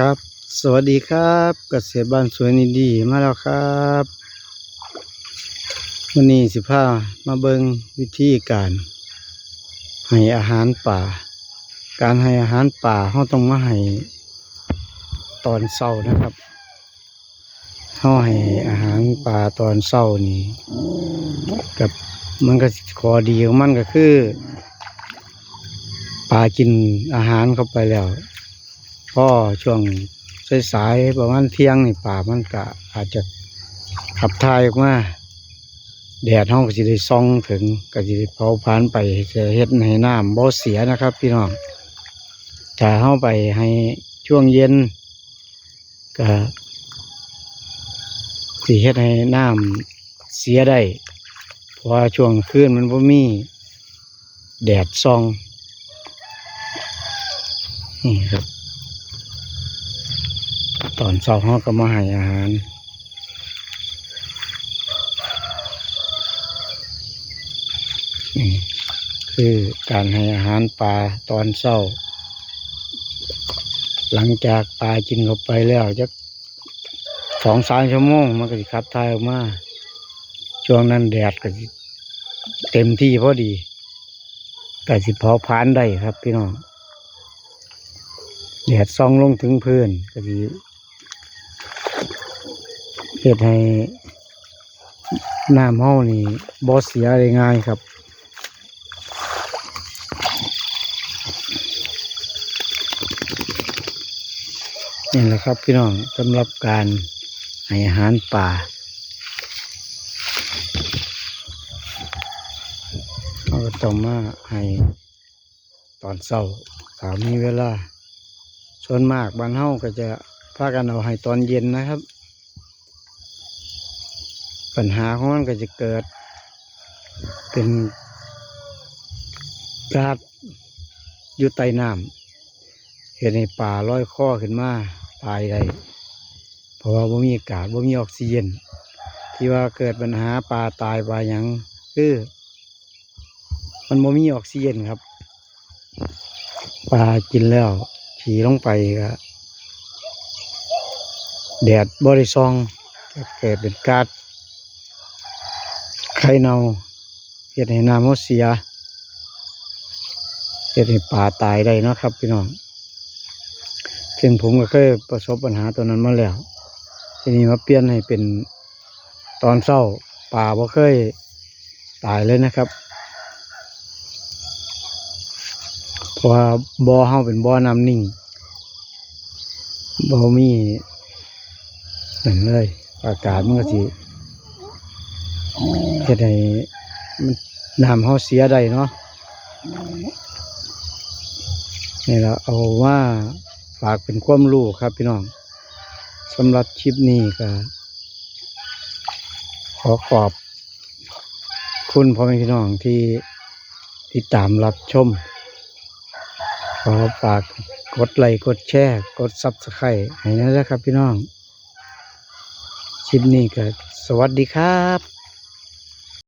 ครับ สวัสดีครับกเกษตรบ้านสวยนิดีมาแล้วครับวันนี้สิพามาเบิงวิธีการให้อาหารป่า การให้อาหารป่าเราต้องมาให้ตอนเช้านะครับเราให้อาหารป่าตอนเช้านี่กับมันก็ขอดีของมันก็คือปลากินอาหารเข้าไปแล้ว พ่อช่วงสายๆประมาณเที่ยงนี่ป่ามันก็อาจจะขับถ่ายออกมาแดดห้องก็จะได้ส่องถึงก็จะได้เผาผลาญไปจะเฮ็ดให้น้ำบ่เสียนะครับ พี่น้องถ้าเข้าไปให้ช่วงเย็นก็สิเฮ็ดให้น้ำเสียได้เพราะว่าช่วงคืนมันบ่มีแดดส่องนี่ครับ ตอนเช้าเขาก็มาให้อาหารนี่คือการให้อาหารปลาตอนเช้า หลังจากปลากินเข้าไปแล้วจะสองสามชั่วโมงมันก็จะขับถ่ายออกมา ช่วงนั้นแดดก็เต็มที่พอดีก็สิเผาผลาญได้ครับพี่น้องแดดส่องลงถึงพื้นก็สิ เฮ็ดให้น้ำเฮานี่บ่เสียได้ง่ายครับ นี่แหละครับพี่น้องสำหรับการให้อาหารป่าเราก็ต้องมาให้ตอนเช้าถ้ามีเวลาส่วนมากบ้านเฮาก็จะพากันเอาให้ตอนเย็นนะครับ ปัญหาของมันก็จะเกิด เป็นก๊าซอยู่ใต้น้ำเห็นในป่าลอยคอขึ้นมาตายได้เพราะว่าบ่มีอากาศบ่มีออกซิเจนที่ว่าเกิดปัญหาปลาตายปลาหยังคือมันบ่มีออกซิเจนครับปลากินแล้วขี่ลงไปก็แดดบริซองเกิดเป็นก๊าซ ข่เน่าเห็ดให้น้ำมันเสียเห็ดให้ป่าตายได้นะครับพี่น้องซึ่งผมก็เคยประสบปัญหาตัวนั้นมาแล้ว ทีนี้มาเปลี่ยนให้เป็นตอนเศร้าป่าบ่เคยตายเลยนะครับเพราะว่าบ่อเฮาเป็นบ่อน้ำนิ่งบ่มีนั่นเลย อากาศมันก็สิ เฮ็ดให้มันน้ำเฮาเสียได้เนาะนี่ละเอาว่าฝากเป็นความรู้ครับพี่น้องสำหรับคลิปนี้ก็ขอขอบคุณพ่อแม่พี่น้องที่ติดตามรับชม ขอฝากกดไลค์กดแชร์ กดซับสไครต์ให้นะครับพี่น้อง คลิปนี้ก็สวัสดีครับ